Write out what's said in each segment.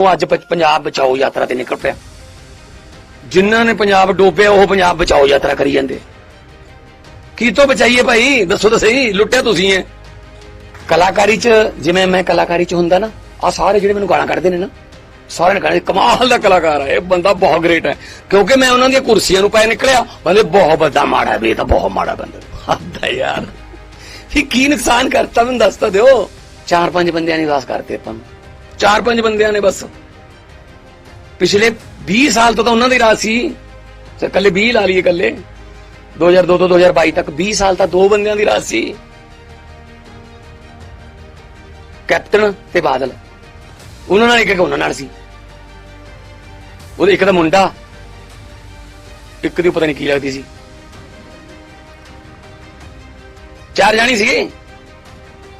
ਉਹ ਅੱਜ ਪੰਜਾਬ ਬਚਾਓ ਯਾਤਰਾ ਤੇ ਨਿਕਲ ਪਿਆ। ਜਿਨ੍ਹਾਂ ਨੇ ਪੰਜਾਬ ਡੋਬਿਆ, ਉਹ ਪੰਜਾਬ ਬਚਾਓ ਯਾਤਰਾ ਕਰੀ ਜਾਂਦੇ। ਕੀ ਤੋਂ ਬਚਾਈਏ ਭਾਈ? ਦੱਸੋ ਤਾਂ ਸਹੀ, ਲੁੱਟਿਆ ਤੁਸੀਂ ਐ ਕਲਾਕਾਰੀ ਚ, ਜਿਵੇਂ ਮੈਂ ਕਲਾਕਾਰੀ ਚ ਹੁੰਦਾ ਨਾ ਆ ਸਾਰੇ ਜਿਹੜੇ ਮੈਨੂੰ ਗਾਲਾਂ ਕੱਢਦੇ ਨੇ ਨਾ, ਸਾਰਿਆਂ ਨੇ ਕਹਿੰਦੇ ਕਮਾਲ ਦਾ ਕਲਾਕਾਰ ਹੈ ਇਹ, ਬੰਦਾ ਬਹੁਤ ਗ੍ਰੇਟ ਹੈ। ਕਿਉਂਕਿ ਮੈਂ ਉਹਨਾਂ ਦੀਆਂ ਕੁਰਸੀਆਂ ਨੂੰ ਪੈ ਨਿਕਲਿਆ, ਬੰਦੇ ਬਹੁਤ ਵੱਡਾ ਮਾੜਾ ਵੀ ਇਹ ਤਾਂ ਬਹੁਤ ਮਾੜਾ ਬੰਦਾ। ਹੱਦਾ ਯਾਰ। ਇਹ ਕੀ ਨੁਕਸਾਨ ਕਰਤਾ ਮੈਨੂੰ ਦੱਸ ਤਾਂ ਦਿਓ। ਚਾਰ ਪੰਜ ਬੰਦਿਆਂ ਨੇ ਵਾਸ ਕਰਤੇ ਆਪਾਂ ਨੂੰ। ਚਾਰ ਪੰਜ ਬੰਦਿਆਂ ਨੇ ਬਸ। ਪਿਛਲੇ 20 ਸਾਲ ਤੋਂ ਤਾਂ ਉਹਨਾਂ ਦੀ ਰਾਜ ਸੀ। ਤੇ ਕੱਲੇ 20 ਲਾ ਲਈਏ ਕੱਲੇ 2002 ਤੋਂ 2022 ਤੱਕ 20 ਸਾਲ ਤਾਂ ਦੋ ਬੰਦਿਆਂ ਦੀ ਰਾਜ ਸੀ। ਕੈਪਟਨ ਤੇ ਬਾਦਲ। ਉਹਨਾਂ ਨਾਲ ਇੱਕ ਇੱਕ ਉਹਨਾਂ ਨਾਲ ਸੀ। ਉਹਦੇ ਇੱਕ ਦਾ ਮੁੰਡਾ, ਇੱਕ ਦੀ ਪਤਾ ਨਹੀਂ ਕੀ ਲੱਗਦੀ ਸੀ। ਚਾਰ ਜਾਣੀ ਸੀਗੇ।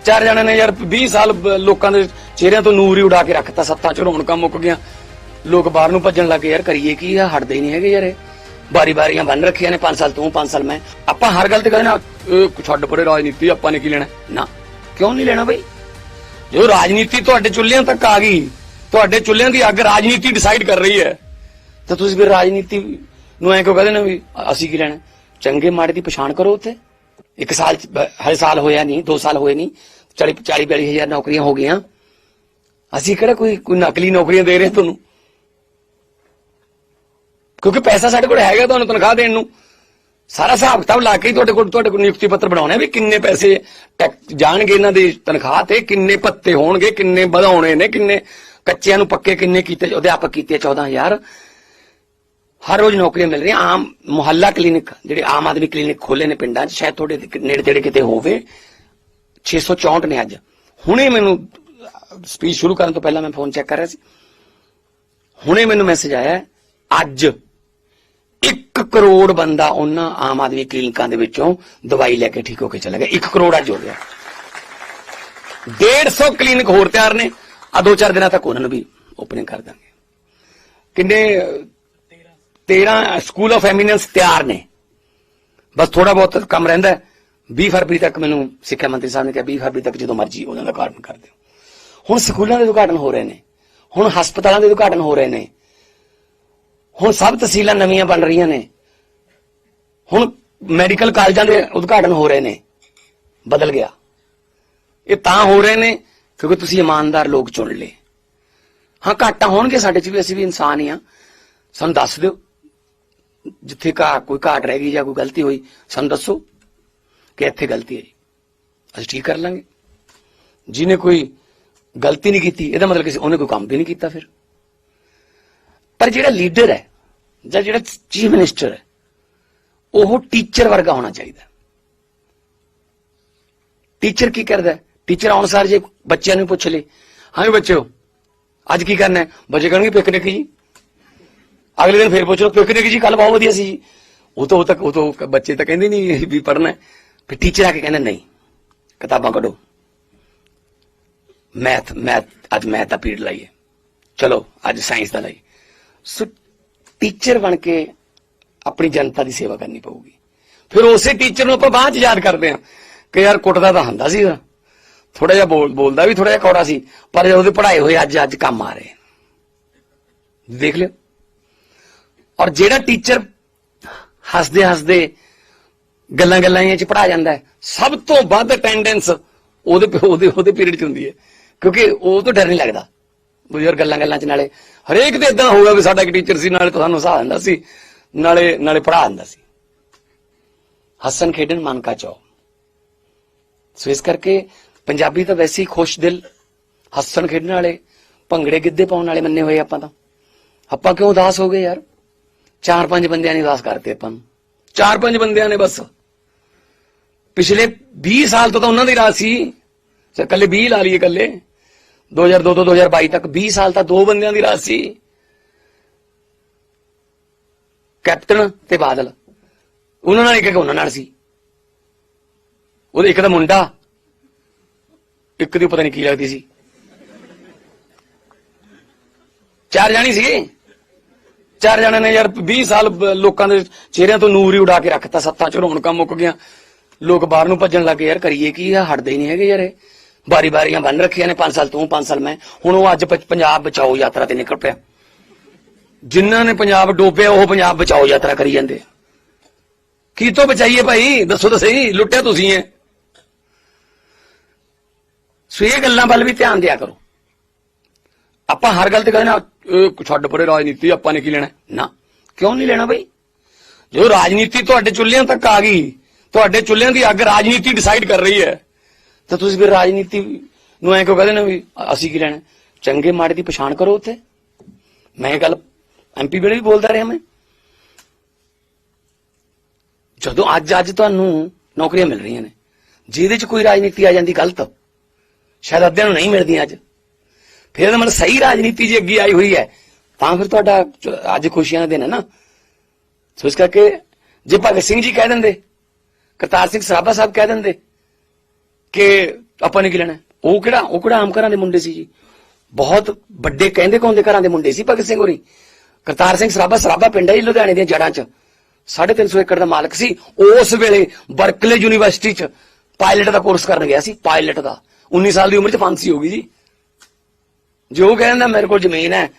ਚਾਰ ਜਣਿਆਂ ਨੇ ਯਾਰ 20 ਸਾਲ ਲੋਕਾਂ ਦੇ ਚਿਹਰਿਆਂ ਤੋਂ ਨੂਰ ਹੀ ਉਡਾ ਕੇ ਰੱਖਤਾ, ਸੱਤਾਂ ਚ ਰੌਣਕਾਂ ਮੁੱਕ ਗਿਆ ਲੋਕ ਬਾਹਰ ਨੂੰ ਭੱਜਣ ਲੱਗੇ ਯਾਰ ਕਰੀਏ ਕੀ ਆ? ਹਟਦੇ ਹੀ ਨਹੀਂ ਹੈਗੇ ਯਾਰ ਇਹ। ਬਾਰੀ ਬਾਰੀਆਂ ਬੰਨ ਰੱਖੀਆਂ ਨੇ 5 ਸਾਲ ਤੂੰ 5 ਸਾਲ ਮੈਂ। ਆਪਾਂ ਹਰ ਗੱਲ ਤੇ ਕਹਿੰਦੇ ਨਾ ਛੱਡ ਪਰੇ ਰਾਜਨੀਤੀ, ਆਪਾਂ ਨੇ ਕੀ ਲੈਣਾ? ਨਾ। ਕਿਉਂ ਨਹੀਂ ਲੈਣਾ ਬਈ? ਜੋ ਰਾਜਨੀਤੀ ਤੁਹਾਡੇ ਚੁੱਲ੍ਹਿਆਂ ਤੱਕ ਆ ਗਈ, ਤੁਹਾਡੇ ਚੁੱਲ੍ਹਿਆਂ ਦੀ ਅੱਗ ਰਾਜਨੀਤੀ ਡਿਸਾਈਡ ਕਰ ਰਹੀ ਹੈ। ਤਾਂ ਤੁਸੀਂ ਫਿਰ ਰਾਜਨੀਤੀ ਨੂੰ ਐ ਕਿਉਂ ਕਹਿੰਦੇ ਨੇ ਵੀ, ਅਸੀਂ ਕੀ ਲੈਣਾ? ਚੰਗੇ ਮਾੜੇ ਦੀ ਪਛਾਣ ਕਰੋ ਉੱਥੇ। ਇੱਕ ਸਾਲ ਚ ਹਰ ਸਾਲ ਹੋਇਆ ਨਹੀਂ 2 ਸਾਲ ਹੋਏ ਨਹੀਂ 40 40 42 ਹਜ਼ਾਰ ਨੌਕਰੀਆਂ ਹੋ ਗਈਆਂ। ਅਸੀਂ ਕਿਹੜਾ ਕੋਈ ਕੋਈ ਨਕਲੀ ਨੌਕਰੀਆਂ ਦੇ ਰਹੇ ਤੁਹਾਨੂੰ? ਕਿਉਂਕਿ ਪੈਸਾ ਸਾਡੇ ਕੋਲ ਹੈਗਾ ਤੁਹਾਨੂੰ ਤਨਖਾਹ ਦੇਣ ਨੂੰ। ਸਾਰਾ ਹਿਸਾਬ ਕਿਤਾਬ ਲਾ ਕੇ ਤੁਹਾਡੇ ਕੋਲ ਤੁਹਾਡੇ ਕੋਲ ਨਿਯੁਕਤੀ ਪੱਤਰ ਬਣਾਉਣੇ ਵੀ ਕਿੰਨੇ ਪੈਸੇ ਜਾਣਗੇ ਇਹਨਾਂ ਦੀ ਤਨਖਾਹ ਤੇ, ਕਿੰਨੇ ਭੱਤੇ ਹੋਣਗੇ, ਕਿੰਨੇ ਵਧਾਉਣੇ ਨੇ, ਕਿੰਨੇ ਕੱਚਿਆਂ ਨੂੰ ਪੱਕੇ ਕਿੰਨੇ ਕੀਤੇ ਅਧਿਆਪਕ ਕੀਤੇ 14000 ਹਰ ਰੋਜ਼ ਨੌਕਰੀਆਂ ਮਿਲ ਰਹੀਆਂ। ਆਮ ਮੁਹੱਲਾ ਕਲੀਨਿਕ, ਜਿਹੜੇ ਆਮ ਆਦਮੀ ਕਲੀਨਿਕ ਖੋਲੇ ਨੇ ਪਿੰਡਾਂ 'ਚ, ਸ਼ਾਇਦ ਤੁਹਾਡੇ ਨੇੜੇ ਤੇੜੇ ਕਿਤੇ ਹੋਵੇ। 664 ਨੇ ਅੱਜ। ਹੁਣੇ ਮੈਨੂੰ ਸਪੀਚ ਸ਼ੁਰੂ ਕਰਨ ਤੋਂ ਪਹਿਲਾਂ ਮੈਂ ਫੋਨ ਚੈੱਕ ਕਰ ਰਿਹਾ ਸੀ। ਹੁਣੇ ਮੈਨੂੰ ਮੈਸੇਜ ਆਇਆ, ਅੱਜ 1 ਕਰੋੜ ਬੰਦਾ ਉਹਨਾਂ ਆਮ ਆਦਮੀ ਕਲੀਨਿਕਾਂ ਦੇ ਵਿੱਚੋਂ ਦਵਾਈ ਲੈ ਕੇ ਠੀਕ ਹੋ ਕੇ ਚਲਾ ਗਿਆ। 1 ਕਰੋੜ ਅੱਜ ਹੋ ਗਿਆ। 150 ਕਲੀਨਿਕ ਹੋਰ ਤਿਆਰ ਨੇ। ਆ ਦੋ ਚਾਰ ਦਿਨਾਂ ਤੱਕ ਉਹਨਾਂ ਨੂੰ ਵੀ ਓਪਨਿੰਗ ਕਰ ਦਾਂਗੇ। ਕਿੰਨੇ 13 ਸਕੂਲ ਆਫ ਐਮੀਨੈਂਸ ਤਿਆਰ ਨੇ। ਬਸ ਥੋੜਾ ਬਹੁਤ ਕੰਮ ਰਹਿੰਦਾ ਹੈ। 20 ਫਰਵਰੀ ਤੱਕ ਮੈਨੂੰ ਸਿੱਖਿਆ ਮੰਤਰੀ ਸਾਹਿਬ ਨੇ ਕਿਹਾ 20 ਫਰਵਰੀ ਤੱਕ ਜਦੋਂ ਮਰਜ਼ੀ ਉਹਨਾਂ ਦਾ ਉਦਘਾਟਨ ਕਰ ਦਿਓ। ਹੁਣ ਸਕੂਲਾਂ ਦੇ ਉਦਘਾਟਨ ਹੋ ਰਹੇ ਨੇ, ਹੁਣ ਹਸਪਤਾਲਾਂ ਦੇ ਉਦਘਾਟਨ ਹੋ ਰਹੇ ਨੇ, ਹੁਣ ਸਭ ਤਹਿਸੀਲਾਂ ਨਵੀਆਂ ਬਣ ਰਹੀਆਂ ਨੇ, ਹੁਣ ਮੈਡੀਕਲ ਕਾਲਜਾਂ ਦੇ ਉਦਘਾਟਨ ਹੋ ਰਹੇ ਨੇ, ਬਦਲ ਗਿਆ। ਇਹ ਤਾਂ ਹੋ ਰਹੇ ਨੇ ਕਿਉਂਕਿ ਤੁਸੀਂ ਇਮਾਨਦਾਰ ਲੋਕ ਚੁਣ ਲਏ। ਹਾਂ, ਘਾਟਾਂ ਹੋਣਗੇ ਸਾਡੇ ਚ ਵੀ, ਅਸੀਂ ਵੀ ਇਨਸਾਨ ਹੀ ਆ ਸਾਨੂੰ ਦੱਸ ਦਿਓ, ਜਿੱਥੇ ਘਾ ਕੋਈ ਘਾਟ ਰਹਿ ਗਈ ਜਾਂ ਕੋਈ ਗਲਤੀ ਹੋਈ, ਸਾਨੂੰ ਦੱਸੋ ਕਿ ਇੱਥੇ ਗਲਤੀ ਹੈ ਜੀ। ਅਸੀਂ ਠੀਕ ਕਰ ਲਾਂਗੇ। ਜਿਹਨੇ ਕੋਈ ਗਲਤੀ ਨਹੀਂ ਕੀਤੀ, ਇਹਦਾ ਮਤਲਬ ਕਿ ਉਹਨੇ ਕੋਈ ਕੰਮ ਵੀ ਨਹੀਂ ਕੀਤਾ ਫਿਰ। ਪਰ ਜਿਹੜਾ ਲੀਡਰ ਹੈ, ਜਾਂ ਜਿਹੜਾ ਚੀਫ ਮਿਨਿਸਟਰ ਹੈ, ਉਹ ਟੀਚਰ ਵਰਗਾ ਹੋਣਾ ਚਾਹੀਦਾ। ਟੀਚਰ ਕੀ ਕਰਦਾ ਟੀਚਰ ਆਉਣ ਸਾਰ ਜੇ ਬੱਚਿਆਂ ਨੂੰ ਪੁੱਛ ਲੇ, ਹਾਂ ਵੀ ਬੱਚਿਓ, ਅੱਜ ਕੀ ਕਰਨਾ ਹੈ? ਬੱਚੇ ਕਹਿਣਗੇ ਪਿਕਨਿਕ ਜੀ। ਅਗਲੇ ਦਿਨ ਫੇਰ ਪੁੱਛ ਲਓ ਪਿਕਨਿਕ ਜੀ ਕੱਲ ਬਹੁਤ ਵਧੀਆ ਸੀ ਜੀ। ਉਹ ਤਾਂ, ਉਹ ਤੱਕ ਉਹ ਤਾਂ ਬੱਚੇ ਤਾਂ ਕਹਿੰਦੇ ਨਹੀਂ ਵੀ ਪੜਨਾ ਫਿਰ ਟੀਚਰ ਆ ਕੇ ਕਹਿੰਦਾ, ਨਹੀਂ, ਕਿਤਾਬਾਂ ਕੱਢੋ। ਮੈਥ ਮੈਥ ਅੱਜ ਮੈਥ ਦਾ ਪੀਰੀਅਡ ਲਾਈਏ। ਚਲੋ, ਅੱਜ ਸਾਇੰਸ ਦਾ ਲਾਈਏ। ਸੋ ਟੀਚਰ ਬਣ ਕੇ ਆਪਣੀ ਜਨਤਾ ਦੀ ਸੇਵਾ ਕਰਨੀ ਪਊਗੀ। ਫਿਰ ਉਸੇ ਟੀਚਰ ਨੂੰ ਆਪਾਂ ਬਾਅਦ ਚ ਯਾਦ ਕਰਦੇ ਹਾਂ ਕਿ ਯਾਰ ਕੁੱਟਦਾ ਤਾਂ ਹੁੰਦਾ ਸੀਗਾ ਥੋੜਾ ਜਿਹਾ ਬੋਲਦਾ ਵੀ ਥੋੜਾ ਜਿਹਾ ਕੌੜਾ ਸੀ, ਪਰ ਜਦੋਂ ਉਹਦੇ ਪੜ੍ਹਾਏ ਹੋਏ ਅੱਜ ਅੱਜ ਕੰਮ ਆ ਰਹੇ ਦੇਖ ਲਿਓ। ਔਰ ਜਿਹੜਾ ਟੀਚਰ ਹੱਸਦੇ ਹੱਸਦੇ ਗੱਲਾਂ ਗੱਲਾਂ ਚ ਪੜਾ ਜਾਂਦਾ ਸਭ ਤੋਂ ਵੱਧ ਅਟੈਂਡੈਂਸ ਉਹਦੇ ਉਹਦੇ ਉਹਦੇ ਪੀਰੀਅਡ ਚ ਹੁੰਦੀ ਹੈ। ਕਿਉਂਕਿ ਉਹ ਤੋਂ ਡਰ ਨਹੀਂ ਲੱਗਦਾ। ਬਜ਼ੁਰਗ ਗੱਲਾਂ ਗੱਲਾਂ ਚ ਨਾਲੇ ਹਰੇਕ ਦੇ ਇਦਾਂ ਹੋਊਗਾ ਵੀ ਸਾਡਾ ਇੱਕ ਟੀਚਰ ਸੀ, ਨਾਲੇ ਤੁਹਾਨੂੰ ਹਸਾ ਦਿੰਦਾ ਸੀ, ਨਾਲੇ ਨਾਲੇ ਪੜ੍ਹਾ ਦਿੰਦਾ ਸੀ। ਹੱਸਣ ਖੇਡਣ ਮਨ ਕਾ ਚਾਓ ਸੋ ਇਸ ਕਰਕੇ ਪੰਜਾਬੀ ਤਾਂ ਵੈਸੇ ਹੀ ਖੁਸ਼ ਦਿਲ, ਹੱਸਣ ਖੇਡਣ ਵਾਲੇ, ਭੰਗੜੇ ਗਿੱਧੇ ਪਾਉਣ ਵਾਲੇ ਮੰਨੇ ਹੋਏ ਆਪਾਂ ਤਾਂ। ਆਪਾਂ ਕਿਉਂ ਉਦਾਸ ਹੋ ਗਏ ਯਾਰ? ਚਾਰ ਪੰਜ ਬੰਦਿਆਂ ਨੇ ਉਦਾਸ ਕਰਤੇ ਆਪਾਂ ਨੂੰ। ਚਾਰ ਪੰਜ ਬੰਦਿਆਂ ਨੇ ਬਸ। ਪਿਛਲੇ 20 ਸਾਲ ਤੋਂ ਤਾਂ ਉਹਨਾਂ ਦੀ ਰਾਜ ਸੀ। ਤੇ ਕੱਲੇ 20 ਲਾ ਲਈਏ ਕੱਲੇ 2002 ਤੋਂ 2022 ਤੱਕ 20 ਸਾਲ ਤਾਂ ਦੋ ਬੰਦਿਆਂ ਦੀ ਰਾਜ ਸੀ। ਕੈਪਟਨ ਤੇ ਬਾਦਲ। ਉਹਨਾਂ ਨਾਲ ਇੱਕ ਇੱਕ ਉਹਨਾਂ ਨਾਲ ਸੀ। ਉਹਦੇ ਇੱਕ ਦਾ ਮੁੰਡਾ, ਇੱਕ ਦੀ ਪਤਾ ਨਹੀਂ ਕੀ ਲੱਗਦੀ ਸੀ। ਚਾਰ ਜਾਣੀ ਸੀਗੇ। ਚਾਰ ਜਣੇ ਨੇ ਯਾਰ 20 ਸਾਲ ਲੋਕਾਂ ਦੇ ਚਿਹਰਿਆਂ ਤੋਂ ਨੂਰ ਹੀ ਉਡਾ ਕੇ ਰੱਖਤਾ, ਸੱਤਾਂ ਚ ਰੌਣਕਾਂ ਮੁੱਕ ਗਿਆ ਲੋਕ ਬਾਹਰ ਨੂੰ ਭੱਜਣ ਲੱਗੇ ਯਾਰ ਕਰੀਏ ਕੀ ਆ, ਹਟਦੇ ਹੀ ਨਹੀਂ ਹੈਗੇ ਯਾਰ ਇਹ। ਬਾਰੀ ਬਾਰੀਆਂ ਬੰਨ ਰੱਖੀਆਂ ਨੇ 5 ਸਾਲ ਤੂੰ 5 ਸਾਲ ਮੈਂ। ਹੁਣ ਉਹ ਅੱਜ ਪੰਜਾਬ ਬਚਾਓ ਯਾਤਰਾ ਤੇ ਨਿਕਲ ਪਿਆ। ਜਿਨ੍ਹਾਂ ਨੇ ਪੰਜਾਬ ਡੋਬਿਆ, ਉਹ ਪੰਜਾਬ ਬਚਾਓ ਯਾਤਰਾ ਕਰੀ ਜਾਂਦੇ ਕੀ ਤੋਂ ਬਚਾਈਏ ਭਾਈ? ਦੱਸੋ ਤਾਂ ਸਹੀ, ਲੁੱਟਿਆ ਤੁਸੀਂ ਐ ਸੋ ਇਹ ਗੱਲਾਂ ਵੱਲ ਵੀ ਧਿਆਨ ਦਿਆ ਕਰੋ। ਆਪਾਂ ਹਰ ਗੱਲ ਤੇ ਕਹਿੰਦੇ ਨਾ ਛੱਡ ਪਰੇ ਰਾਜਨੀਤੀ, ਆਪਾਂ ਨੇ ਕੀ ਲੈਣਾ? ਨਾ। ਕਿਉਂ ਨਹੀਂ ਲੈਣਾ ਬਈ? ਜੋ ਰਾਜਨੀਤੀ ਤੁਹਾਡੇ ਚੁੱਲ੍ਹਿਆਂ ਤੱਕ ਆ ਗਈ, ਤੁਹਾਡੇ ਚੁੱਲ੍ਹਿਆਂ ਦੀ ਅੱਗ ਰਾਜਨੀਤੀ ਡਿਸਾਈਡ ਕਰ ਰਹੀ ਹੈ। ਤਾਂ ਤੁਸੀਂ ਫਿਰ ਰਾਜਨੀਤੀ ਨੂੰ ਐਂ ਕਿਉਂ ਕਹਿੰਦੇ ਨੇ ਵੀ ਅਸੀਂ ਕੀ ਲੈਣਾ? ਚੰਗੇ ਮਾੜੇ ਦੀ ਪਛਾਣ ਕਰੋ ਉੱਥੇ। ਮੈਂ ਇਹ ਗੱਲ ਐਮਪੀ ਵੇਲੇ ਵੀ ਬੋਲਦਾ ਰਿਹਾ ਮੈਂ। ਜਦੋਂ ਅੱਜ ਅੱਜ ਤੁਹਾਨੂੰ ਨੌਕਰੀਆਂ ਮਿਲ ਰਹੀਆਂ ਨੇ, ਜਿਹਦੇ ਚ ਕੋਈ ਰਾਜਨੀਤੀ ਆ ਜਾਂਦੀ ਗਲਤ, ਸ਼ਾਇਦ ਅੱਧਿਆਂ ਨੂੰ ਨਹੀਂ ਮਿਲਦੀਆਂ ਅੱਜ। ਫਿਰ ਇਹਦਾ ਮਤਲਬ ਸਹੀ ਰਾਜਨੀਤੀ ਜੇ ਅੱਗੇ ਆਈ ਹੋਈ ਹੈ, ਤਾਂ ਫਿਰ ਤੁਹਾਡਾ ਅੱਜ ਖੁਸ਼ੀਆਂ ਦਾ ਦਿਨ ਹੈ ਨਾ। ਸੋ ਇਸ ਕਰਕੇ ਜੇ ਭਗਤ ਸਿੰਘ ਜੀ ਕਹਿ ਦਿੰਦੇ, ਕਰਤਾਰ ਸਿੰਘ ਸਰਾਭਾ ਸਾਹਿਬ ਕਹਿ ਦਿੰਦੇ ਕਿ ਆਪਾਂ ਨੇ ਕੀ ਲੈਣਾ ਉਹ ਕਿਹੜਾ ਉਹ ਕਿਹੜਾ ਆਮ ਘਰਾਂ ਦੇ ਮੁੰਡੇ ਸੀ ਜੀ? ਬਹੁਤ ਵੱਡੇ ਕਹਿੰਦੇ ਕੌਂਦੇ ਘਰਾਂ ਦੇ ਮੁੰਡੇ ਸੀ ਭਗਤ ਸਿੰਘ ਹੋਰੀ। ਕਰਤਾਰ ਸਿੰਘ ਸਰਾਭਾ ਸਰਾਭਾ ਪਿੰਡ ਹੈ ਜੀ ਲੁਧਿਆਣੇ ਦੀਆਂ ਜੜ੍ਹਾਂ 'ਚ। 350 ਏਕੜ ਦਾ ਮਾਲਕ ਸੀ। ਉਸ ਵੇਲੇ ਬਰਕਲੇ ਯੂਨੀਵਰਸਿਟੀ 'ਚ ਪਾਇਲਟ ਦਾ ਕੋਰਸ ਕਰਨ ਗਿਆ ਸੀ ਪਾਇਲਟ ਦਾ। 19 ਸਾਲ ਦੀ ਉਮਰ 'ਚ ਫਾਂਸੀ ਹੋ ਗਈ ਜੀ। ਜੋ ਕਹਿੰਦਾ ਮੇਰੇ ਕੋਲ ਜ਼ਮੀਨ ਹੈ,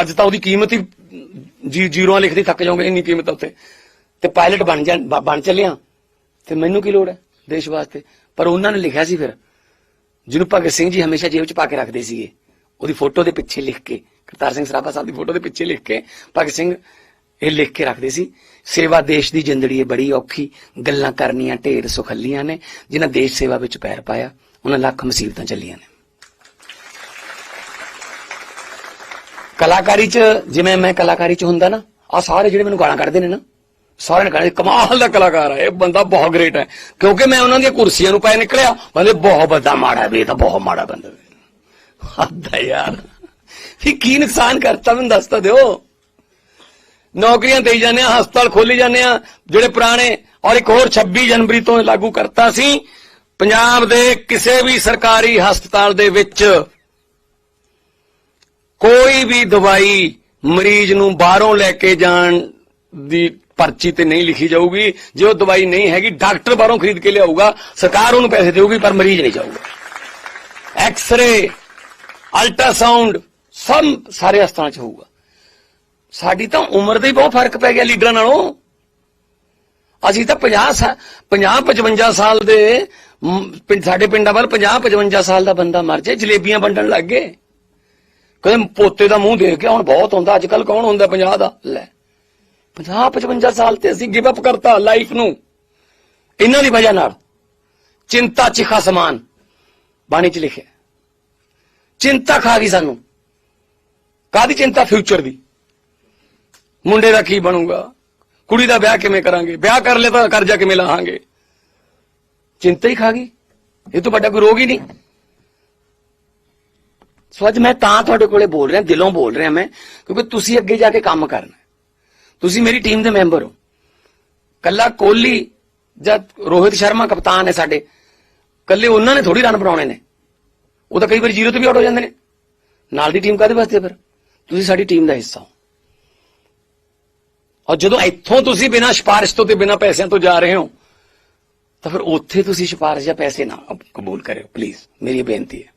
ਅੱਜ ਤਾਂ ਉਹਦੀ ਕੀਮਤ ਹੀ ਜੀ ਜ਼ੀਰੋਆਂ ਲਿਖਦੀ ਥੱਕ ਜਾਓਗੇ, ਇੰਨੀ ਕੀਮਤ ਆ ਉੱਤੇ ਤੇ ਪਾਇਲਟ ਬਣ ਜਾ ਬ- ਬਣ ਚੱਲਿਆ। ਤੇ ਮੈਨੂੰ ਕੀ ਲੋੜ ਹੈ? ਦੇਸ਼ ਵਾਸਤੇ। ਪਰ ਉਹਨਾਂ ਨੇ ਲਿਖਿਆ ਸੀ ਫਿਰ, ਜਿਹਨੂੰ ਭਗਤ ਸਿੰਘ ਜੀ ਹਮੇਸ਼ਾ ਜੇਬ 'ਚ ਪਾ ਕੇ ਰੱਖਦੇ ਸੀਗੇ। ਉਹਦੀ ਫੋਟੋ ਦੇ ਪਿੱਛੇ ਲਿਖ ਕੇ, ਕਰਤਾਰ ਸਿੰਘ ਸਰਾਭਾ ਸਾਹਿਬ ਦੀ ਫੋਟੋ ਦੇ ਪਿੱਛੇ ਲਿਖ ਕੇ ਭਗਤ ਸਿੰਘ ਇਹ ਲਿਖ ਕੇ ਰੱਖਦੇ ਸੀ, ਸੇਵਾ ਦੇਸ਼ ਦੀ ਜਿੰਦੜੀ ਹੈ ਬੜੀ ਔਖੀ, ਗੱਲਾਂ ਕਰਨੀਆਂ ਢੇਰ ਸੁਖੱਲੀਆਂ ਨੇ, ਜਿਨ੍ਹਾਂ ਦੇਸ਼ ਸੇਵਾ ਵਿੱਚ ਪੈਰ ਪਾਇਆ, ਉਹਨਾਂ ਲੱਖ ਮੁਸੀਬਤਾਂ ਚੱਲੀਆਂ ਨੇ। ਕਲਾਕਾਰੀ ਚ, ਜਿਵੇਂ ਮੈਂ ਕਲਾਕਾਰੀ ਚ ਹੁੰਦਾ ਨਾ ਆ ਸਾਰੇ ਜਿਹੜੇ ਮੈਨੂੰ ਗਾਲਾਂ ਕੱਢਦੇ ਨੇ ਨਾ ਸਾਰਿਆਂ ਨੇ ਕਹਿੰਦੇ ਕਮਾਲ ਦਾ ਕਲਾਕਾਰ ਹੈ ਇਹ ਬੰਦਾ ਬਹੁਤ ਗ੍ਰੇਟ ਹੈ। ਕਿਉਂਕਿ ਮੈਂ ਉਹਨਾਂ ਦੀਆਂ ਕੁਰਸੀਆਂ ਨੂੰ ਪੈ ਨਿਕਲਿਆ। ਬੰਦੇ ਬਹੁਤ ਵੱਡਾ ਮਾੜਾ ਵੀ, ਇਹ ਤਾਂ ਬਹੁਤ ਮਾੜਾ ਬੰਦਾ ਵੀ ਹੱਦਾ ਯਾਰ। ਇਹ ਕੀ ਨੁਕਸਾਨ ਕਰਤਾ, ਮੈਨੂੰ ਦੱਸ ਤਾਂ ਦਿਓ। ਨੌਕਰੀਆਂ ਦੇਈ ਜਾਂਦੇ ਆ, ਹਸਪਤਾਲ ਖੋਲੀ ਜਾਂਦੇ ਆ, ਜਿਹੜੇ ਪੁਰਾਣੇ, ਔਰ ਇੱਕ ਹੋਰ 26 ਜਨਵਰੀ ਤੋਂ ਲਾਗੂ ਕਰਤਾ ਸੀ। ਪੰਜਾਬ ਦੇ ਕਿਸੇ ਵੀ ਸਰਕਾਰੀ ਹਸਪਤਾਲ ਦੇ ਵਿੱਚ ਕੋਈ ਵੀ ਦਵਾਈ ਮਰੀਜ਼ ਨੂੰ ਬਾਹਰੋਂ ਲੈ ਕੇ ਜਾਣ ਦੀ ਪਰਚੀ ਤੇ ਨਹੀਂ ਲਿਖੀ ਜਾਊਗੀ, ਜੇ ਉਹ ਦਵਾਈ ਨਹੀਂ ਹੈਗੀ, ਡਾਕਟਰ ਬਾਹਰੋਂ ਖਰੀਦ ਕੇ ਲਿਆਊਗਾ, ਸਰਕਾਰ ਉਹਨੂੰ ਪੈਸੇ ਦੇਊਗੀ, ਪਰ ਮਰੀਜ਼ ਨਹੀਂ ਜਾਊਗਾ। ਐਕਸ-ਰੇ ਅਲਟਰਾਸਾਊਂਡ ਸਭ ਸਾਰੇ ਹਸਪਤਾਲਾਂ 'ਚ ਹੋਊਗਾ। ਸਾਡੀ ਤਾਂ ਉਮਰ ਦਾ ਹੀ ਬਹੁਤ ਫ਼ਰਕ ਪੈ ਗਿਆ ਲੀਡਰਾਂ ਨਾਲੋਂ। ਅਸੀਂ ਤਾਂ 50 50 55 ਸਾਲ ਦੇ ਸਾਡੇ ਪਿੰਡਾਂ ਵੱਲ 50 55 ਸਾਲ ਦਾ ਬੰਦਾ ਮਰ ਜਾਏ, ਜਲੇਬੀਆਂ ਵੰਡਣ ਲੱਗ ਗਏ। ਕਹਿੰਦੇ ਪੋਤੇ ਦਾ ਮੂੰਹ ਦੇਖ ਕੇ ਹੁਣ ਬਹੁਤ ਹੁੰਦਾ, ਅੱਜ ਕੱਲ ਕੌਣ ਹੁੰਦਾ 50 ਦਾ? ਲੈ। 50 55 ਸਾਲ ਤੇ ਅਸੀਂ ਗਿਵ ਅਪ ਕਰਤਾ ਲਾਈਫ ਨੂੰ। ਇਹਨਾਂ ਦੀ ਵਜ੍ਹਾ ਨਾਲ ਚਿੰਤਾ ਚਿਖਾ ਸਮਾਨ ਬਾਣੀ ਚ ਲਿਖਿਆ। ਚਿੰਤਾ ਖਾ ਗਈ ਸਾਨੂੰ। ਕਾਦੀ ਚਿੰਤਾ? ਫਿਊਚਰ ਦੀ। ਮੁੰਡੇ ਦਾ ਕੀ ਬਣੂਗਾ? ਕੁੜੀ ਦਾ ਵਿਆਹ ਕਿਵੇਂ ਕਰਾਂਗੇ? ਵਿਆਹ ਕਰ ਲੈ ਤਾਂ ਕਰਜ਼ਾ ਕਿਵੇਂ ਲਾਹਾਂਗੇ? ਚਿੰਤਾ ਹੀ ਖਾ ਗਈ। ਇਹ ਤੋਂ ਵੱਡਾ ਕੋਈ ਰੋਗ ਹੀ ਨਹੀਂ। ਸੋ ਅੱਜ ਮੈਂ ਤਾਂ ਤੁਹਾਡੇ ਕੋਲੇ ਬੋਲ ਰਿਹਾ, ਦਿਲੋਂ ਬੋਲ ਰਿਹਾ ਮੈਂ, ਕਿਉਂਕਿ ਤੁਸੀਂ ਅੱਗੇ ਜਾ ਕੇ ਕੰਮ ਕਰਨਾ। ਤੁਸੀਂ ਮੇਰੀ ਟੀਮ ਦੇ ਮੈਂਬਰ ਹੋ। ਕੱਲਾ ਕੋਹਲੀ ਜਦ ਰੋਹਿਤ ਸ਼ਰਮਾ ਕਪਤਾਨ ਹੈ ਸਾਡੇ। ਕੱਲੇ ਉਹਨਾਂ ਨੇ ਥੋੜੀ ਰਨ ਬਣਾਉਣੇ ਨੇ। ਉਹ ਤਾਂ ਕਈ ਵਾਰੀ ਜ਼ੀਰੋ ਤੇ ਵੀ ਆਊਟ ਹੋ ਜਾਂਦੇ ਨੇ। ਨਾਲ ਦੀ ਟੀਮ ਕਾਦੇ ਵਾਸਤੇ ਫਿਰ? ਤੁਸੀਂ ਸਾਡੀ ਟੀਮ ਦਾ ਹਿੱਸਾ ਹੋ। ਔਰ ਜਦੋਂ ਇੱਥੋਂ ਤੁਸੀਂ ਬਿਨਾਂ ਸਿਫਾਰਿਸ਼ ਤੋਂ ਤੇ ਬਿਨਾਂ ਪੈਸਿਆਂ ਤੋਂ ਜਾ ਰਹੇ ਹੋ, ਤਾਂ ਫਿਰ ਉੱਥੇ ਤੁਸੀਂ ਸਿਫਾਰਿਸ਼ ਜਾਂ ਪੈਸੇ ਨਾ ਕਬੂਲ ਕਰਿਓ। ਪਲੀਜ਼ ਮੇਰੀ ਇਹ ਬੇਨਤੀ ਹੈ।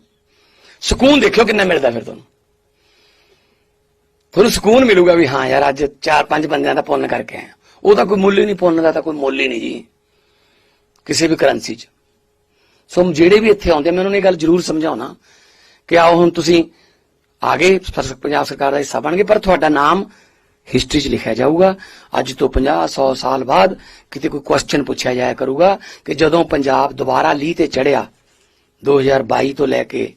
ਸਕੂਨ ਦੇਖਿਓ ਕਿੰਨਾ ਮਿਲਦਾ ਫਿਰ ਤੁਹਾਨੂੰ। ਤੁਹਾਨੂੰ ਸਕੂਨ ਮਿਲੂਗਾ ਵੀ ਹਾਂ ਯਾਰ ਅੱਜ ਚਾਰ ਪੰਜ ਬੰਦਿਆਂ ਦਾ ਪੁੰਨ ਕਰਕੇ ਆਇਆ ਉਹਦਾ ਕੋਈ ਮੁੱਲ ਹੀ ਨਹੀਂ, ਪੁੰਨ ਦਾ ਤਾਂ ਕੋਈ ਮੁੱਲ ਹੀ ਨਹੀਂ ਜੀ। ਕਿਸੇ ਵੀ ਕਰੰਸੀ 'ਚ। ਸੋ ਜਿਹੜੇ ਵੀ ਇੱਥੇ ਆਉਂਦੇ ਮੈਂ ਉਹਨਾਂ ਨੂੰ ਇਹ ਗੱਲ ਜ਼ਰੂਰ ਸਮਝਾਉਣਾ ਕਿ ਆਓ ਹੁਣ ਤੁਸੀਂ ਆਗੇ ਪੰਜਾਬ ਸਰਕਾਰ ਦਾ ਹਿੱਸਾ ਬਣ ਗਏ, ਪਰ ਤੁਹਾਡਾ ਨਾਮ ਹਿਸਟਰੀ 'ਚ ਲਿਖਿਆ ਜਾਊਗਾ। ਅੱਜ ਤੋਂ 50 100 ਸਾਲ ਬਾਅਦ ਕਿਤੇ ਕੋਈ ਕੁਐਸਚਨ ਪੁੱਛਿਆ ਜਾਇਆ ਕਰੂਗਾ ਕਿ ਜਦੋਂ ਪੰਜਾਬ ਦੁਬਾਰਾ ਲੀਹ ਤੇ ਚੜਿਆ 2022 ਤੋਂ ਲੈ ਕੇ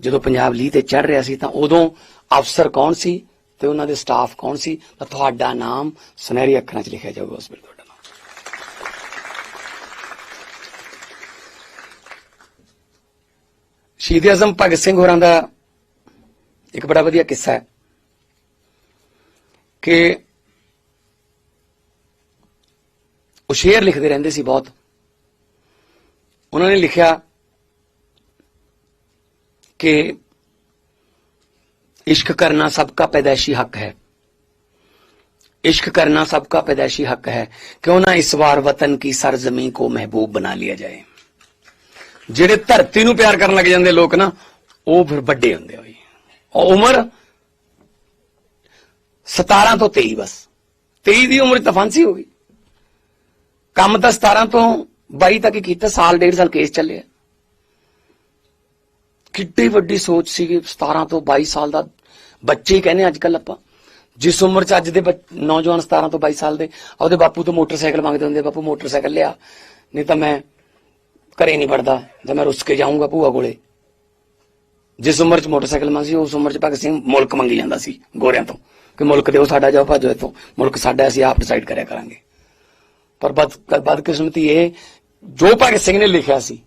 ਜਦੋਂ ਪੰਜਾਬ ਲੀਹ ਤੇ ਚੜ ਰਿਹਾ ਸੀ, ਤਾਂ ਉਦੋਂ ਅਫਸਰ ਕੌਣ ਸੀ? ਤੇ ਉਹਨਾਂ ਦੇ ਸਟਾਫ ਕੌਣ ਸੀ? ਤਾਂ ਤੁਹਾਡਾ ਨਾਮ ਸੁਨਹਿਰੀ ਅੱਖਰਾਂ 'ਚ ਲਿਖਿਆ ਜਾਊਗਾ ਉਸ ਵੇਲੇ ਤੁਹਾਡਾ ਨਾਮ। ਸ਼ਹੀਦ ਆਜ਼ਮ ਭਗਤ ਸਿੰਘ ਹੋਰਾਂ ਦਾ ਇੱਕ ਬੜਾ ਵਧੀਆ ਕਿੱਸਾ ਹੈ ਕਿ ਉਹ ਸ਼ੇਰ ਲਿਖਦੇ ਰਹਿੰਦੇ ਸੀ ਬਹੁਤ। ਉਹਨਾਂ ਨੇ ਲਿਖਿਆ ਕਿ इश्क करना सबका पैदाइशी हक है इश्क करना सबका पैदाइशी हक है क्यों ना इस बार वतन की सरजमी को महबूब बना लिया जाए ਜਿਹੜੇ ਧਰਤੀ ਨੂੰ ਪਿਆਰ ਕਰਨ ਲੱਗ ਜਾਂਦੇ ਲੋਕ ਨਾ ਉਹ ਫਿਰ ਵੱਡੇ ਹੁੰਦੇ ਆ ਬਈ ਉਹ ਉਮਰ 17 ਤੋਂ 23 ਬਸ 23 ਦੀ ਉਮਰ 'ਚ ਤਾਂ ਫਾਂਸੀ ਹੋ ਗਈ ਕੰਮ ਤਾਂ 17 ਤੋਂ 22 ਤੱਕ ਹੀ ਕੀਤਾ ਸਾਲ ਡੇਢ ਸਾਲ ਕੇਸ ਚੱਲਿਆ ਕਿੱਡੀ ਵੱਡੀ ਸੋਚ ਸੀਗੀ 17 ਤੋਂ 22 ਸਾਲ ਦਾ ਬੱਚੇ ਹੀ ਕਹਿੰਦੇ ਅੱਜ ਕੱਲ ਆਪਾਂ। ਜਿਸ ਉਮਰ 'ਚ ਅੱਜ ਦੇ ਨੌਜਵਾਨ 17 ਤੋਂ 22 ਸਾਲ ਦੇ ਉਹਦੇ ਬਾਪੂ ਤੋਂ ਮੋਟਰਸਾਈਕਲ ਮੰਗਦੇ ਹੁੰਦੇ ਬਾਪੂ ਮੋਟਰਸਾਈਕਲ ਲਿਆ। ਨਹੀਂ ਤਾਂ ਮੈਂ ਘਰੇ ਨਹੀਂ ਵੜਦਾ ਜਦ ਮੈਂ ਰੁੱਸ ਕੇ ਜਾਊਂਗਾ ਭੂਆ ਕੋਲੇ। ਜਿਸ ਉਮਰ 'ਚ ਮੋਟਰਸਾਈਕਲ ਮੰਗੀ ਸੀ, ਉਸ ਉਮਰ 'ਚ ਭਗਤ ਸਿੰਘ ਮੁਲਕ ਮੰਗੀ ਜਾਂਦਾ ਸੀ, ਗੋਰਿਆਂ ਤੋਂ। ਕਿ ਮੁਲਕ ਦਿਓ ਸਾਡਾ, ਜਾਓ ਭਾਜੋ ਇੱਥੋਂ। ਮੁਲਕ ਸਾਡਾ, ਅਸੀਂ ਆਪ ਡਿਸਾਈਡ ਕਰਿਆ ਕਰਾਂਗੇ। ਪਰ ਬਦ ਬਦਕਿਸਮਤੀ ਇਹ, ਜੋ ਭਗਤ ਸਿੰਘ ਨੇ ਲਿਖਿਆ ਸੀ,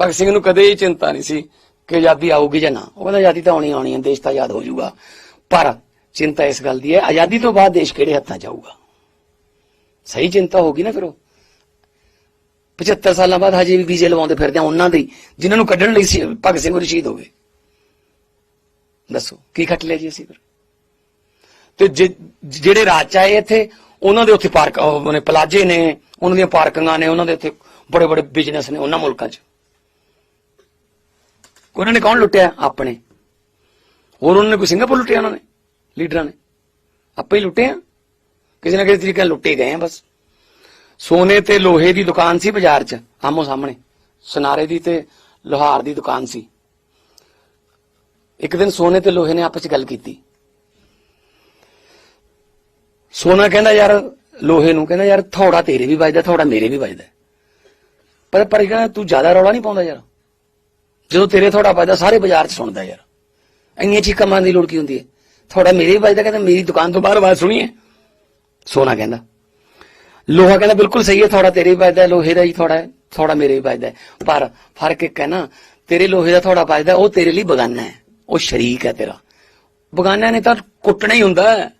ਭਗਤ ਸਿੰਘ ਨੂੰ ਕਦੇ ਹੀ ਚਿੰਤਾ ਨਹੀਂ ਸੀ ਕਿ ਆਜ਼ਾਦੀ ਆਊਗੀ ਜਾਂ ਨਾ। ਉਹ ਕਹਿੰਦਾ ਆਜ਼ਾਦੀ ਤਾਂ ਆਉਣੀ ਆਉਣੀ ਹੈ ਦੇਸ਼ ਤਾਂ ਆਜ਼ਾਦ ਹੋ ਜਾਊਗਾ। ਪਰ ਚਿੰਤਾ ਇਸ ਗੱਲ ਦੀ ਹੈ ਆਜ਼ਾਦੀ ਤੋਂ ਬਾਅਦ ਦੇਸ਼ ਕਿਹੜੇ ਹੱਥਾਂ 'ਚ ਆਊਗਾ? ਸਹੀ ਚਿੰਤਾ ਹੋਗੀ ਨਾ ਫਿਰ ਉਹ। 75 ਸਾਲਾਂ ਬਾਅਦ ਹਜੇ ਵੀ ਵੀਜ਼ੇ ਲਵਾਉਂਦੇ ਫਿਰਦੇ ਆ ਉਹਨਾਂ ਦੇ ਹੀ, ਜਿਨ੍ਹਾਂ ਨੂੰ ਕੱਢਣ ਲਈ ਭਗਤ ਸਿੰਘ ਹੋਰੀ ਸ਼ਹੀਦ ਹੋ ਗਏ। ਦੱਸੋ ਕੀ ਖੱਟ ਲਿਆ ਜੀ ਅਸੀਂ ਫਿਰ? ਤੇ ਜਿ- ਜਿਹੜੇ ਰਾਜ ਚ ਆਏ ਇੱਥੇ ਉਹਨਾਂ ਦੇ ਉੱਥੇ ਪਾਰਕ ਉਹ ਪਲਾਜੇ ਨੇ ਉਹਨਾਂ ਦੀਆਂ ਪਾਰਕਿੰਗਾਂ ਨੇ ਉਹਨਾਂ ਦੇ ਉੱਥੇ ਬੜੇ ਬੜੇ ਬਿਜ਼ਨਸ ਨੇ ਉਹਨਾਂ ਮੁਲਕਾਂ 'ਚ। ਉਹਨਾਂ ਨੇ ਕੌਣ ਲੁੱਟਿਆ? ਆਪਣੇ। ਹੋਰ ਉਹਨਾਂ ਨੇ ਕੋਈ ਸਿੰਗਾਪੁਰ ਲੁੱਟਿਆ ਉਹਨਾਂ ਨੇ? ਲੀਡਰਾਂ ਨੇ। ਆਪੇ ਹੀ ਲੁੱਟੇ ਆ। ਕਿਸੇ ਨਾ ਕਿਸੇ ਤਰੀਕੇ ਨਾਲ ਲੁੱਟੇ ਗਏ ਆ ਬਸ। ਸੋਨੇ ਤੇ ਲੋਹੇ ਦੀ ਦੁਕਾਨ ਸੀ ਬਾਜ਼ਾਰ 'ਚ ਆਮੋ ਸਾਹਮਣੇ। ਸਨਾਰੇ ਦੀ ਤੇ ਲੋਹਾਰ ਦੀ ਦੁਕਾਨ ਸੀ। ਇੱਕ ਦਿਨ ਸੋਨੇ ਤੇ ਲੋਹੇ ਨੇ ਆਪਸ 'ਚ ਗੱਲ ਕੀਤੀ। ਸੋਨਾ ਕਹਿੰਦਾ, ਯਾਰ, ਲੋਹੇ ਨੂੰ। ਕਹਿੰਦਾ, ਯਾਰ, ਥੋੜਾ ਤੇਰੇ ਵੀ ਵੱਜਦਾ, ਥੋੜਾ ਮੇਰੇ ਵੀ ਵੱਜਦਾ। ਪਰ ਪਰ ਕਹਿੰਦਾ, ਤੂੰ ਜ਼ਿਆਦਾ ਰੌਲਾ ਨਹੀਂ ਪਾਉਂਦਾ ਯਾਰ। ਜਦੋਂ ਤੇਰੇ ਥੋੜਾ ਵੱਜਦਾ, ਸਾਰੇ ਬਾਜ਼ਾਰ 'ਚ ਸੁਣਦਾ ਯਾਰ। ਇੰਨੀਆਂ ਚੀਕਾਂ ਮਾਰਨ ਦੀ ਲੋੜ ਕੀ ਹੁੰਦੀ ਹੈ? ਥੋੜਾ ਮੇਰੇ ਵੀ ਵੱਜਦਾ, ਕਹਿੰਦਾ ਮੇਰੀ ਦੁਕਾਨ ਤੋਂ ਬਾਹਰ ਆਵਾਜ਼ ਸੁਣੀਏ ਸੋਨਾ ਕਹਿੰਦਾ। ਲੋਹਾ ਕਹਿੰਦਾ, ਬਿਲਕੁਲ ਸਹੀ ਹੈ, ਥੋੜਾ ਤੇਰੇ ਵੀ ਵੱਜਦਾ, ਲੋਹੇ ਦਾ ਹੀ ਥੋੜਾ ਹੈ, ਥੋੜਾ ਮੇਰੇ ਵੀ ਵੱਜਦਾ ਪਰ ਫ਼ਰਕ ਇੱਕ ਹੈ ਨਾ, ਤੇਰੇ ਲੋਹੇ ਦਾ ਥੋੜਾ ਵੱਜਦਾ, ਉਹ ਤੇਰੇ ਲਈ ਬਗਾਨਾ ਹੈ। ਉਹ ਸ਼ਰੀਕ ਹੈ ਤੇਰਾ। ਬਗਾਨਾ ਨੇ ਤਾਂ ਕੁੱਟਣਾ ਹੀ ਹੁੰਦਾ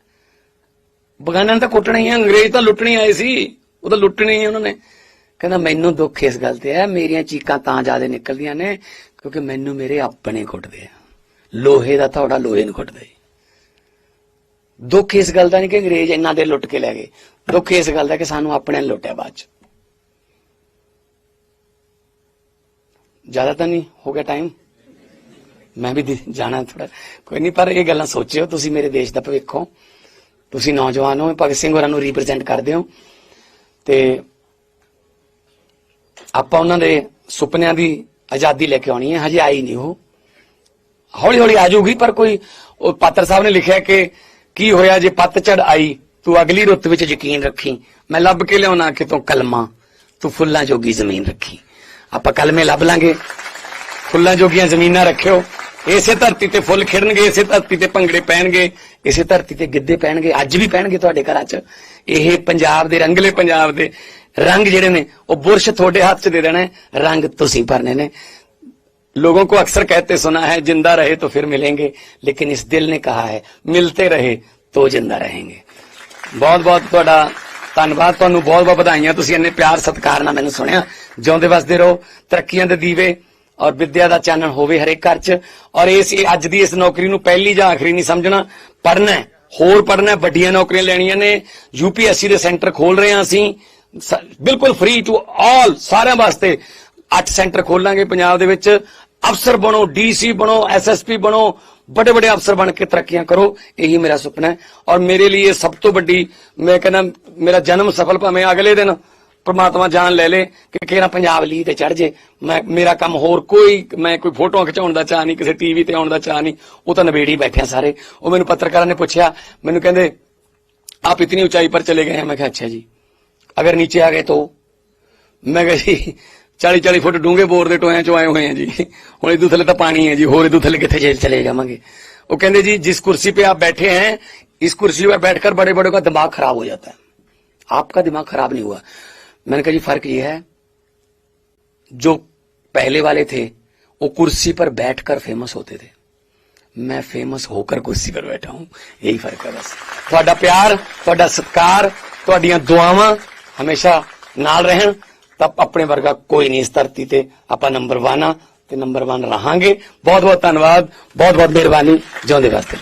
ਬਗਾਨਾ ਨੇ ਤਾਂ ਕੁੱਟਣਾ ਹੀ ਹੈ, ਅੰਗਰੇਜ਼ ਤਾਂ ਲੁੱਟਣੇ ਆਏ ਸੀ। ਉਹ ਤਾਂ ਲੁੱਟਣੇ ਹੀ ਉਹਨਾਂ ਨੇ। ਕਹਿੰਦਾ, ਮੈਨੂੰ ਦੁੱਖ ਇਸ ਗੱਲ ਤੇ ਹੈ, ਮੇਰੀਆਂ ਚੀਕਾਂ ਤਾਂ ਜ਼ਿਆਦਾ ਨਿਕਲਦੀਆਂ ਨੇ, ਕਿਉਂਕਿ ਮੈਨੂੰ ਮੇਰੇ ਆਪਣੇ ਕੁੱਟਦੇ ਆ। ਲੋਹੇ ਦਾ ਥੋੜਾ ਲੋਹੇ ਨੂੰ ਕੁੱਟਦਾ ਈ ਦੁੱਖ ਇਸ ਗੱਲ ਦਾ ਨਹੀਂ ਕਿ ਅੰਗਰੇਜ਼ ਇੰਨਾ ਦੇ ਲੁੱਟ ਕੇ ਲੈ ਗਏ। ਦੁੱਖ ਇਸ ਗੱਲ ਦਾ ਕਿ ਸਾਨੂੰ ਆਪਣੇ ਨੇ ਲੁੱਟਿਆ ਬਾਅਦ ਚ। ਜ਼ਿਆਦਾ ਤਾਂ ਨਹੀਂ ਹੋ ਗਿਆ ਟਾਈਮ ਮੈਂ ਵੀ ਜਾਣਾ ਥੋੜਾ ਕੋਈ ਨਹੀਂ ਪਰ ਇਹ ਗੱਲਾਂ ਸੋਚਿਓ, ਤੁਸੀਂ ਮੇਰੇ ਦੇਸ਼ ਦਾ ਭਵਿੱਖ ਹੋ। ਤੁਸੀਂ ਨੌਜਵਾਨ ਹੋ, ਭਗਤ ਸਿੰਘ ਹੋਰਾਂ ਨੂੰ ਰਿਪਰੈਜ਼ੈਂਟ ਕਰਦੇ ਹੋ। ਤੇ ਆਪਾਂ ਉਹਨਾਂ ਦੇ ਸੁਪਨਿਆਂ ਦੀ ਆਜ਼ਾਦੀ ਲੈ ਕੇ ਆਉਣੀ ਹੈ, ਹਜੇ ਆਈ ਨਹੀਂ ਉਹ। ਹੌਲੀ ਹੌਲੀ ਆ ਜਾਊਗੀ, ਪਰ ਕੋਈ, ਉਹ ਪਾਤਰ ਸਾਹਿਬ ਨੇ ਲਿਖਿਆ ਕਿ ਕੀ ਹੋਇਆ ਜੇ ਪੱਤਝੜ ਆਈ, ਤੂੰ ਅਗਲੀ ਰੁੱਤ ਵਿੱਚ ਯਕੀਨ ਰੱਖੀ। ਮੈਂ ਲੱਭ ਕੇ ਲਿਆਉਣਾ ਕਿਤੋਂ ਕਲਮਾ, ਤੂੰ ਫੁੱਲਾਂ ਜੋਗੀ ਜ਼ਮੀਨ ਰੱਖੀ। ਆਪਾਂ ਕਲਮੇ ਲੱਭ ਲਾਂਗੇ। ਫੁੱਲਾਂ ਜੋਗੀਆਂ ਜ਼ਮੀਨਾਂ ਰੱਖਿਓ। ਇਸੇ ਧਰਤੀ ਤੇ ਫੁੱਲ ਖਿੜਨਗੇ, ਇਸੇ ਧਰਤੀ ਤੇ ਭੰਗੜੇ ਪੈਣਗੇ, ਇਸੇ ਧਰਤੀ ਤੇ ਗਿੱਧੇ ਪੈਣਗੇ, ਅੱਜ ਵੀ ਪੈਣਗੇ ਤੁਹਾਡੇ ਘਰਾਂ 'ਚ। ਇਹ ਪੰਜਾਬ ਦੇ ਰੰਗਲੇ ਪੰਜਾਬ ਦੇ ਰੰਗ ਜਿਹੜੇ ਨੇ ਉਹ ਬੁਰਸ਼ ਤੁਹਾਡੇ ਹੱਥ 'ਚ ਦੇ ਦੇਣਾ ਹੈ, ਰੰਗ ਤੁਸੀਂ ਭਰਨੇ ਨੇ लोगों को अक्सर कहते सुना है जिंदा रहे तो फिर मिलेंगे लेकिन इस दिल ने कहा है मिलते रहे तो जिंदा रहेंगे ਬਹੁਤ ਬਹੁਤ ਤੁਹਾਡਾ ਧੰਨਵਾਦ ਤੁਹਾਨੂੰ ਬਹੁਤ ਬਹੁਤ ਵਧਾਈਆਂ ਤੁਸੀਂ ਇੰਨੇ ਪਿਆਰ ਸਤਿਕਾਰ ਨਾਲ ਮੈਨੂੰ ਸੁਣਿਆ ਜਿਉਂਦੇ ਵਸਦੇ ਰਹੋ ਤਰੱਕੀਆਂ ਦੇ ਦੀਵੇ ਔਰ ਵਿੱਦਿਆ ਦਾ ਚਾਨਣ ਹੋਵੇ ਹਰੇਕ ਘਰ 'ਚ ਔਰ ਇਸ ਇਹ ਅੱਜ ਦੀ ਇਸ ਨੌਕਰੀ ਨੂੰ ਪਹਿਲੀ ਜਾਂ ਆਖਰੀ ਨਹੀਂ ਸਮਝਣਾ ਪੜਨਾ ਹੈ ਹੋਰ ਪੜਨਾ ਹੈ ਵੱਡੀਆਂ ਨੌਕਰੀਆਂ ਲੈਣੀਆਂ ਨੇ ਯੂਪੀਐਸਸੀ ਦੇ ਸੈਂਟਰ ਖੋਲ ਰਹੇ ਹਾਂ ਅਸੀਂ ਸ- ਬਿਲਕੁਲ ਫ੍ਰੀ ਟੂ ਆਲ ਸਾਰਿਆਂ ਵਾਸਤੇ 8 ਸੈਂਟਰ ਖੋਲਾਂਗੇ ਪੰਜਾਬ ਦੇ ਵਿੱਚ। ਅਫਸਰ ਬਣੋ, ਡੀਸੀ ਬਣੋ ਐਸਐਸਪੀ ਬਣੋ ਵੱਡੇ ਵੱਡੇ ਅਫਸਰ ਬਣ ਕੇ ਤਰੱਕੀਆਂ ਕਰੋ, ਇਹੀ ਮੇਰਾ ਸੁਪਨਾ ਹੈ। ਔਰ ਮੇਰੇ ਲਈ ਇਹ ਸਭ ਤੋਂ ਵੱਡੀ, ਮੈਂ ਕਹਿੰਦਾ, ਮੇਰਾ ਜਨਮ ਸਫਲ ਭਾਵੇਂ ਅਗਲੇ ਦਿਨ ਪਰਮਾਤਮਾ ਜਾਨ ਲੈ ਲੇ ਕਿ ਕਿਹੜਾ ਪੰਜਾਬ ਲਈ ਤੇ ਚੜ ਜੇ। ਮੈਂ, ਮੇਰਾ ਕੰਮ ਹੋਰ ਕੋਈ, ਮੈਂ ਕੋਈ ਫੋਟੋਆਂ ਖਿਚਾਉਣ ਦਾ ਚਾਹ ਨਹੀਂ, ਕਿਸੇ ਟੀਵੀ ਤੇ ਆਉਣ ਦਾ ਚਾਹ ਨਹੀਂ, ਉਹ ਤਾਂ ਨਵੇੜੀ ਬੈਠਿਆ ਸਾਰੇ। ਉਹ ਮੈਨੂੰ ਪੱਤਰਕਾਰਾਂ ਨੇ ਪੁੱਛਿਆ, ਮੈਨੂੰ ਕਹਿੰਦੇ, ਆਪ ਇਤਨੀ ਉਚਾਈ ਪਰ ਚਲੇ ਗਏ ਮੈਂ ਕਿਹਾ, ਅੱਛਾ ਜੀ। अगर नीचे आ गए तो ਮੈਂ ਕਿਹਾ ਜੀ 40 40 ਫੁੱਟ ਡੂੰਘੇ ਬੋਰ ਦੇ ਟੋਇਆਂ ਚੋਂ ਆਏ ਹੋਏ ਆ ਜੀ ਹੁਣ ਇਦੋਂ ਥੱਲੇ ਤਾਂ ਪਾਣੀ ਹੈ ਜੀ ਹੋਰ ਇਦੋਂ ਥੱਲੇ ਕਿੱਥੇ ਜੇ ਚਲੇ ਜਾਵਾਂਗੇ वो कहते जी जिस कुर्सी पे आप बैठे हैं इस कुर्सी पर बैठकर बड़े बड़े का दिमाग खराब हो जाता है आपका दिमाग खराब नहीं हुआ मैंने कहा जी फर्क ये है जो पहले वाले थे वो कुर्सी पर बैठकर फेमस होते थे ਮੈਂ ਫੇਮਸ ਹੋਕਰ ਕੁਰਸੀ ਪਰ ਬੈਠਾ ਹੂੰ ਇਹੀ ਫਰਕ ਹੈ ਬਸ ਤੁਹਾਡਾ ਪਿਆਰ ਤੁਹਾਡਾ ਸਤਿਕਾਰ ਤੁਹਾਡੀਆਂ ਦੁਆਵਾਂ ਹਮੇਸ਼ਾ ਨਾਲ ਰਹਿਣ, ਤਾਂ ਆਪਣੇ ਵਰਗਾ ਕੋਈ ਨਹੀਂ ਇਸ ਧਰਤੀ ਤੇ। ਆਪਾਂ ਨੰਬਰ 1 ਆ ਤੇ ਨੰਬਰ 1 ਰਹਾਂਗੇ। ਬਹੁਤ ਬਹੁਤ ਧੰਨਵਾਦ ਬਹੁਤ ਬਹੁਤ ਮਿਹਰਬਾਨੀ। ਜਿਉਂਦੇ ਵਾਸਤੇ।